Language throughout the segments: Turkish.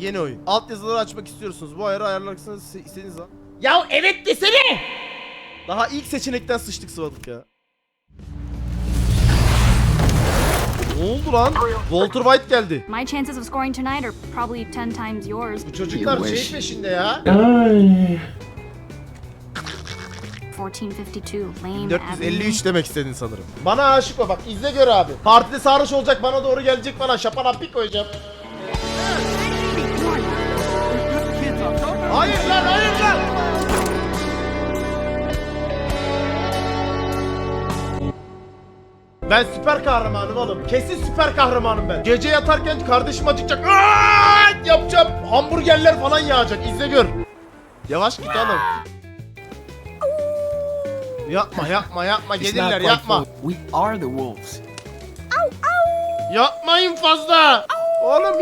Yeni oyun. Alt yazıları açmak istiyorsunuz. Bu ayarı ayarlarsınız istediğiniz zaman. Ya evet desene! Daha ilk seçenekten sıçtık sıvadık ya. Ne oldu lan? Walter White geldi. My chances of scoring tonight are probably 10 times yours. Bu çocuklar şey peşinde ya. 1452, lame 453 demek istedin sanırım. Bana aşık o bak izle gör abi. Partide sarhoş olacak bana doğru gelecek bana şapana pik koyacağım. Ben süper kahramanım oğlum. Kesin süper kahramanım ben. Gece yatarken kardeşim acıkacak. Aaaaaa! Yapacağım. Hamburgerler falan yağacak. İzle gör. Yavaş git oğlum. Yapma yapma yapma gelirler yapma. We are the wolves. Yapmayın fazla. Oğlum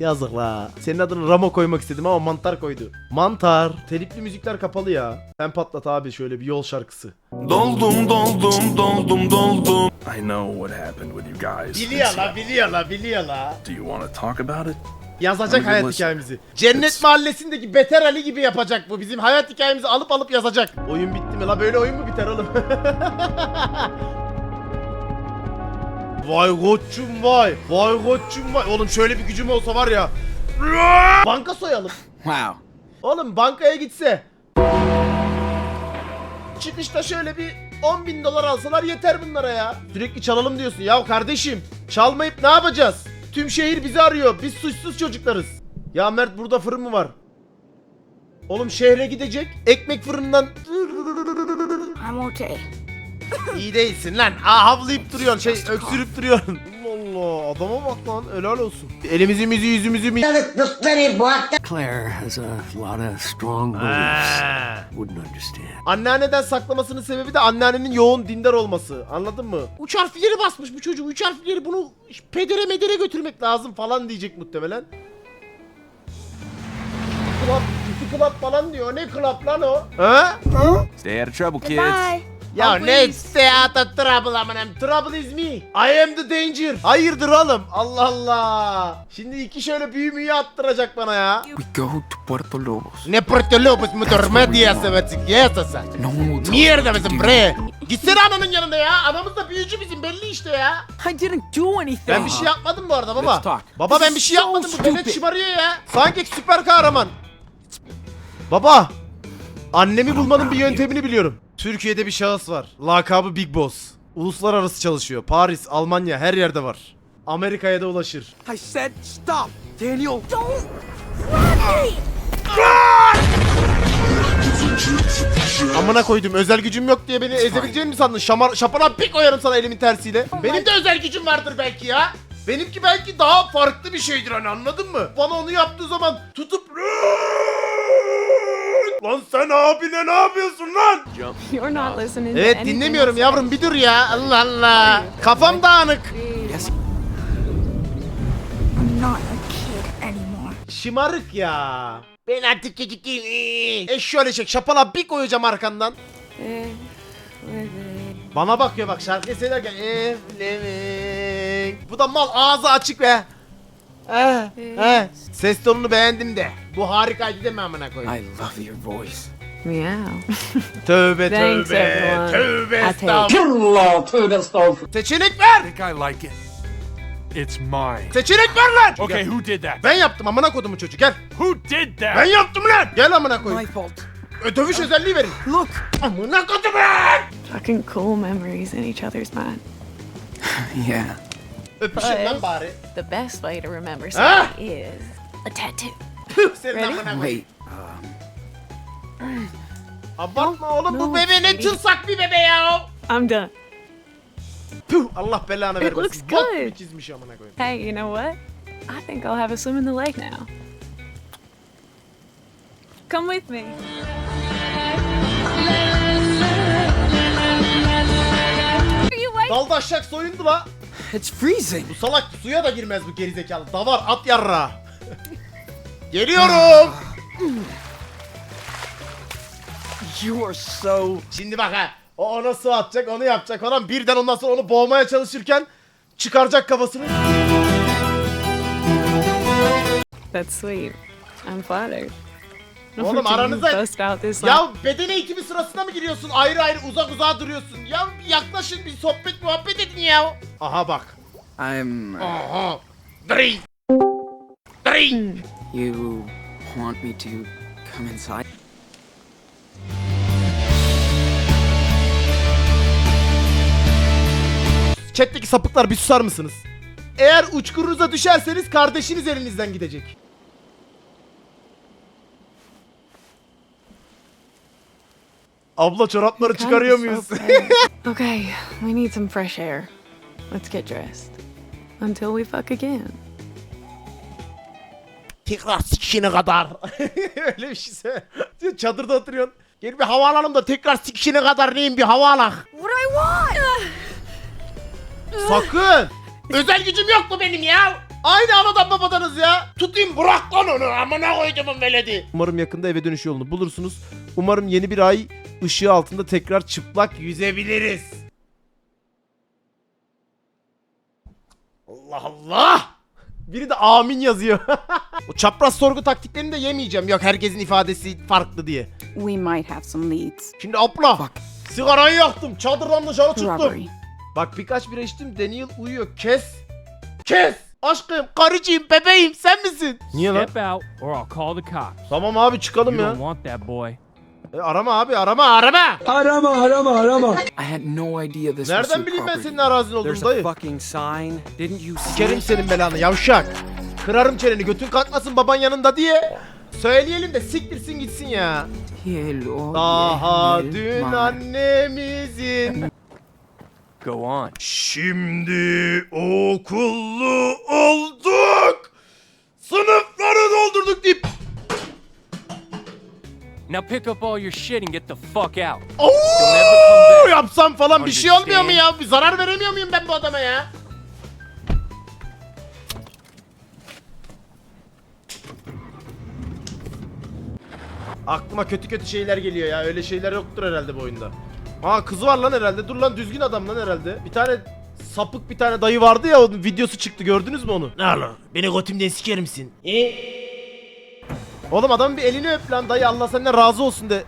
Yazık la. Senin adını Ramo koymak istedim ama mantar koydu. Mantar. Telifli müzikler kapalı ya. Sen patlat abi şöyle bir yol şarkısı. Doldum doldum doldum doldum. I know what happened with you guys. Biliyor la biliyor la biliyor la. Do you want to talk about it? Yazacak hayat hikayemizi. Cennet mahallesindeki Beter Ali gibi yapacak bu. Bizim hayat hikayemizi alıp alıp yazacak. Oyun bitti mi la böyle oyun mu biter oğlum? vay koçum vay. Vay koçum vay. Oğlum şöyle bir gücüm olsa var ya. Banka soyalım. Wow. Oğlum bankaya gitse. Çıkışta şöyle bir 10 bin dolar alsalar yeter bunlara ya. Sürekli çalalım diyorsun. Ya kardeşim çalmayıp ne yapacağız? Tüm şehir bizi arıyor. Biz suçsuz çocuklarız. Ya Mert burada fırın mı var? Oğlum şehre gidecek. Ekmek fırından. I'm okay. İyi değilsin lan. Aa havlayıp duruyorsun. Şey öksürüp duruyorsun. Allah Allah adama bak lan helal olsun. Elimizi mizi yüzümüzü mi... Claire has a lot of strong beliefs. Wouldn't understand. Anneanneden saklamasının sebebi de anneannenin yoğun dindar olması. Anladın mı? Üç harfleri basmış bu çocuk. Üç harfleri bunu pedere medere götürmek lazım falan diyecek muhtemelen. Club, City Club falan diyor. Ne club lan o? Ha? Stay out of trouble, kids. Bye. Ya ne stay out of trouble amanım. Trouble is me. I am the danger. Hayırdır oğlum? Allah Allah. Şimdi iki şöyle büyü müyü attıracak bana ya. We go to Puerto Lobos. Ne Puerto Lopez mudur medyası ve sikiyasa No one will tell Mierda bizim bre. Gitsene ananın yanında ya. Anamız da büyücü bizim belli işte ya. I didn't do anything. Ben bir şey yapmadım bu arada baba. Baba ben bir şey yapmadım. Bu devlet şımarıyor ya. Sanki süper kahraman. Baba. Annemi bulmanın bir yöntemini biliyorum. Türkiye'de bir şahıs var. Lakabı Big Boss. Uluslararası çalışıyor. Paris, Almanya her yerde var. Amerika'ya da ulaşır. I said stop, Daniel. Amına koydum özel gücüm yok diye beni ezebileceğini mi sandın? Şamar, şapana bir koyarım sana elimin tersiyle. Benim de özel gücüm vardır belki ya. Benimki belki daha farklı bir şeydir hani anladın mı? Bana onu yaptığı zaman tutup Lan sen abine ne yapıyorsun lan? You're not listening to Evet anything dinlemiyorum I yavrum bir dur ya. Allah Allah. Kafam dağınık. Yes. I'm not a kid anymore. Şımarık ya. Ben artık çocuk değilim. E şöyle çek şapala bir koyacağım arkandan. Bana bakıyor bak şarkıyı söylerken evlemek. Bu da mal ağzı açık be. Eh, eh. Ses tonunu beğendim de. Bu harikaydı değil mi amına koyayım? I love your voice. Meow. Tövbe Thanks, tövbe. everyone. Tövbe I take- estağfurullah. Seçenek ver. I think I like it. It's mine. Seçenek ver lan. Okay, who did that? Ben yaptım amına kodumu çocuğu gel. Who did that? Ben yaptım lan. Gel amına My koyayım. fault. Ö, Dövüş özelliği verin. Look, Amına kodum lan. Fucking cool memories in each other's mind. Yeah. Öpüşün lan bari. The best way to remember Ah! something is a tattoo. Senin Ready? amına koyayım. Wait. Um. Abartma oğlum bu No, bebe ne tırsak bir bebe ya. I'm done. Tüh Allah belanı It vermesin. looks Bok good. gibi çizmiş amına koyayım. Hey, you know what? I think I'll have a swim in the lake now. Come with me. Are you waiting? Dalda aşak soyundu la. İt's freezing. Bu salak suya da girmez bu gerizekalı. Davar at yarra. Geliyorum. You are so. Şimdi bak ha. O ona su atacak, onu yapacak falan. Birden ondan sonra onu boğmaya çalışırken çıkaracak kafasını. That's sweet. I'm flattered. Oğlum aranıza... bust out this Ya beden eğitimi sırasında mı giriyorsun? Ayrı ayrı uzak uzağa duruyorsun. Ya yaklaşın bir sohbet muhabbet edin ya. Aha bak. I'm. uh, Aha. Three. Three. You want me to come inside? Chat'teki sapıklar bir susar mısınız? Eğer uçkurunuza düşerseniz kardeşiniz elinizden gidecek. Abla çorapları çıkarıyor muyuz? okay, we need some fresh air. Let's get dressed. Until we fuck again. Tekrar sikişine kadar. Öyle bir şey söyle. Çadırda oturuyorsun. Gel bir hava alalım da tekrar sikişine kadar neyim bir hava alak. What I want? Sakın. Özel gücüm yok mu benim ya? Aynı anadan babadanız ya. Tutayım bırak lan onu amına koyduğumun veledi. Umarım yakında eve dönüş yolunu bulursunuz. Umarım yeni bir ay ışığı altında tekrar çıplak yüzebiliriz. Allah Allah. Biri de amin yazıyor. o çapraz sorgu taktiklerini de yemeyeceğim. Yok herkesin ifadesi farklı diye. We might have some leads. Şimdi abla. Bak. Sigarayı yaktım. Çadırdan dışarı çıktım. Robbery. Bak birkaç bira içtim. Daniel uyuyor. Kes. Kes. Aşkım, karıcığım, bebeğim sen misin? Niye lan? Step out or I'll call the cops. Tamam abi You çıkalım ya. don't want that boy. E, arama abi arama arama. I had no idea this was Nereden your bileyim ben property. senin arazin olduğunu There's a dayı? fucking sign. Didn't you see Sikerim it? senin belanı yavşak. Kırarım çeneni götün kalkmasın baban yanında diye. Söyleyelim de siktirsin gitsin ya. Hello, Daha dün annemizin. Go on. Şimdi okullu olduk. Sınıfları doldurduk deyip. Now pick up all your shit and get the fuck out. Oo, yapsam falan bir şey olmuyor mu ya? Bir zarar veremiyor muyum ben bu adama ya? Aklıma kötü kötü şeyler geliyor ya. Öyle şeyler yoktur herhalde bu oyunda. Aa kızı var lan herhalde. Dur lan düzgün adam lan herhalde. Bir tane sapık bir tane dayı vardı ya onun videosu çıktı gördünüz mü onu? Ne lan? Beni götümden siker misin? E? Oğlum adamın bir elini öp lan dayı Allah senden razı olsun de.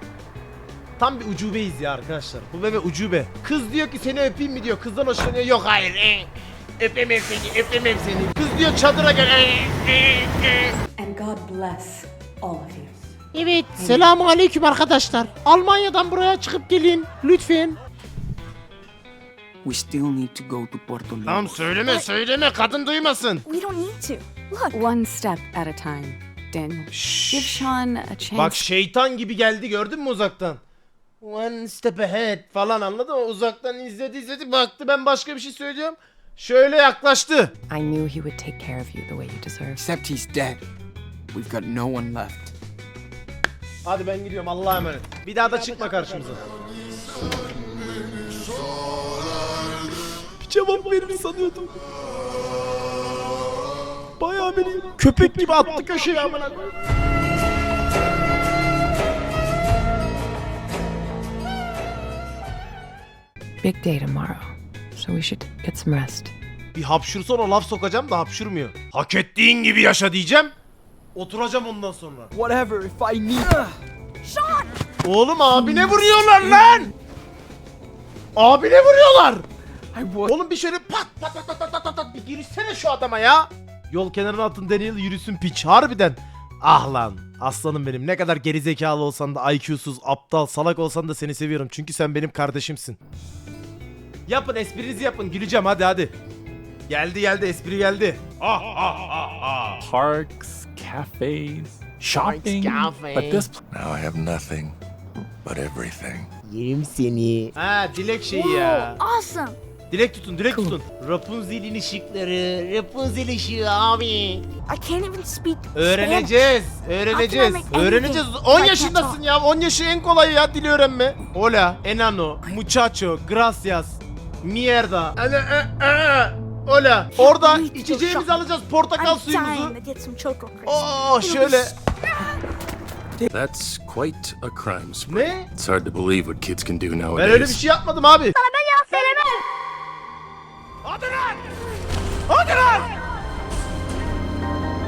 Tam bir ucubeyiz ya arkadaşlar. Bu bebe ucube. Kız diyor ki seni öpeyim mi diyor. Kızdan hoşlanıyor. Yok hayır. eh. Öpemem seni, öpemem seni. Kız diyor çadıra gel. eh, eh, eh. And God bless all of you. Evet, selamun aleyküm arkadaşlar. Almanya'dan buraya çıkıp gelin lütfen. We still need to go to Rico. Tamam söyleme söyleme kadın duymasın. We don't need to. Look. One step at a time, Daniel. Give Sean a chance. Bak şeytan gibi geldi gördün mü uzaktan? One step ahead falan anladın mı? Uzaktan izledi izledi baktı ben başka bir şey söylüyorum. Şöyle yaklaştı. I knew he would take care of you the way you deserve. Except he's dead. We've got no one left. Hadi ben gidiyorum Allah'a emanet. Bir daha da çıkma karşımıza. Bir cevap verir sanıyordum. Beni köpek gibi attı köşeye amına koyayım. Big day tomorrow, so we should get some rest. Bir hapşursan o laf sokacağım da hapşurmuyor. Hak ettiğin gibi yaşa diyeceğim. Oturacağım ondan sonra. Whatever, if I need. Oğlum abine vuruyorlar lan. Abine vuruyorlar. Oğlum bir şöyle pat pat pat pat pat pat pat, pat bir girişsene şu adama ya. Yol kenarına atın Daniel yürüsün piç harbiden. Ah lan aslanım benim ne kadar gerizekalı olsan da IQ'suz aptal salak olsan da seni seviyorum çünkü sen benim kardeşimsin. Yapın esprinizi yapın güleceğim hadi hadi. Geldi geldi espri geldi. Ah ah ah ah. Parks, cafes, shopping. cafe. But this Now I have nothing but everything. Yerim seni. Ha dilek şeyi ya. Awesome. Dilek tutun dilek tutun. Rapunzel'in ışıkları. Rapunzel ışığı abi. I can't even speak Öğreneceğiz. Öğreneceğiz. Öğreneceğiz. anything. 10 I yaşındasın can't ya. 10 yaşı en kolayı ya dil öğrenme. Hola, enano, muchacho, gracias, mierda. Ana, a, a. Hola. Orada içeceğimizi alacağız portakal I'm suyumuzu. dying to get some choco crisp. Oo şöyle. That's quite a crime spree. Ne? It's hard to believe what kids can do Ben nowadays. öyle bir şey yapmadım abi.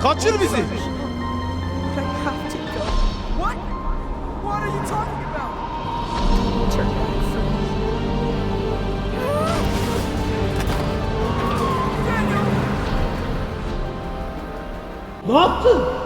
Back from Ne yaptın?